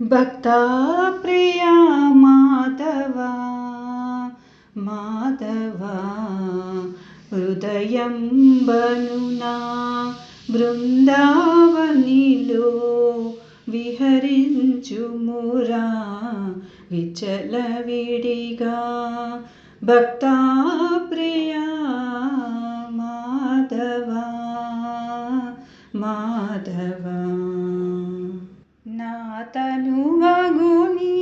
భక్తా ప్రియా మాధవా మాధవా హృదయం బనునా బృందావనిలో విహరించుమురా విచలవిడిగా భక్తా ప్రియా మాధవా మాధవా నా తనువగుని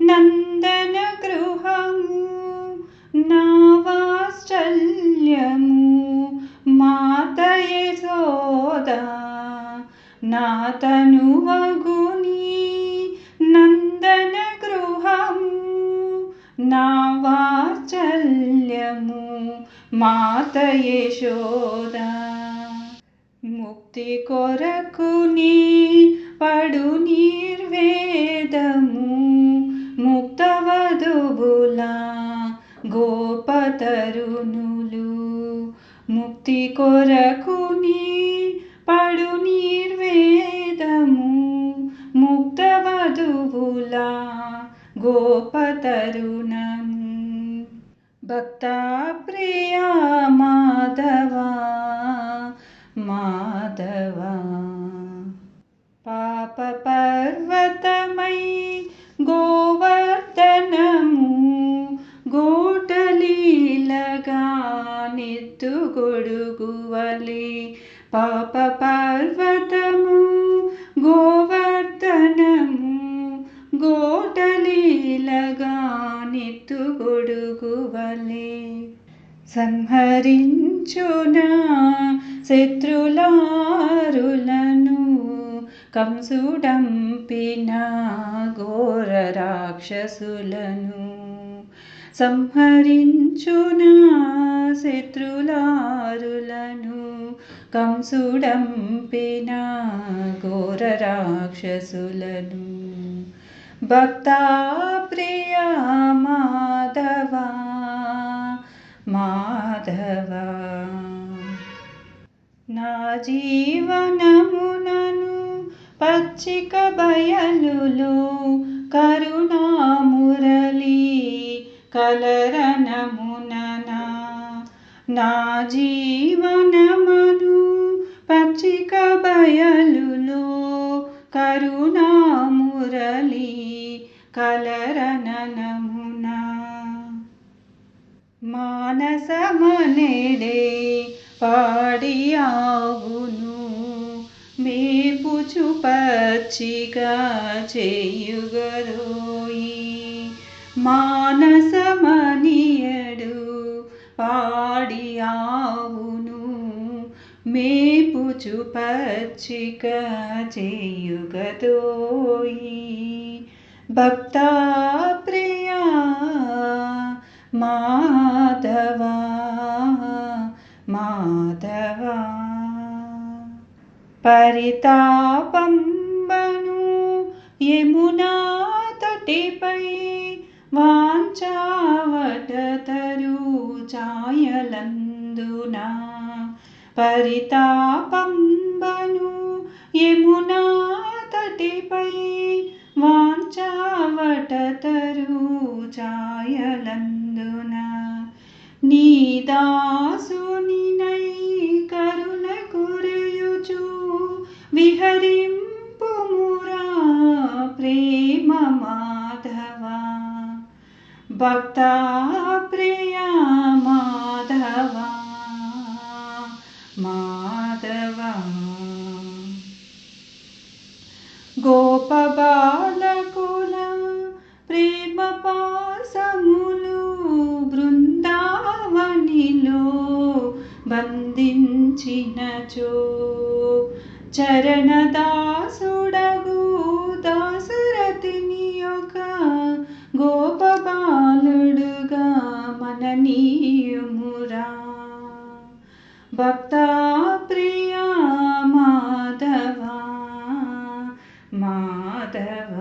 నందన గృహము నా వాత్సల్యము మాతయే సోదా నా తనువగుని నందన గృహము నా వాత్సల్యము మాతయే శోదా ముక్తి కొరకుని పడు నిర్వేదము ముక్తవధుబులా గోపతరుణులు. ముక్తి కొరకుని పడు నిర్వేదము ముక్తవధువులా గోపతరుణము. భక్తా ప్రియా మాధవా మాధవా గొడుగువలి పాప పర్వతము గోవర్ధనము గోటలీలగా నెత్తు గొడుగువలి. సంహరించునా శత్రులారులను కంసుడంపిన ఘోర రాక్షసులను. సంహరించునా శత్రులారులను కంసుడంపిన ఘోర రాక్షసులను భక్తా ప్రియా మాధవా మాధవా. నా జీవనమునను పచ్చిక బయలులో కరుణామురళి కలరనమున నా జీవనమను పచ్చిక బయలులో కరుణామురళి కలరననమున. మానసమనేడే పాడి ఆవును మేపుచు పచ్చిక చేయుగరు. మేపుచు పచ్చిక చేయుగదోయి. భక్తా ప్రియా మాధవా మాధవా. పరితాపంబను యమునా తటిపై వాంచావట తరు ఛాయలందునా. పరితాపంబను యమునా తటిపై వాంచావటతరు ఛాయలందునా. నీదాసునినై కరుణ కురయుచు విహరింపుమురా ప్రేమ మాధవ. భక్తా चरणदासुडु दासुरति गोपबालुडुग मननीयमुरा। భక్త ప్రియా माधवा। माधव।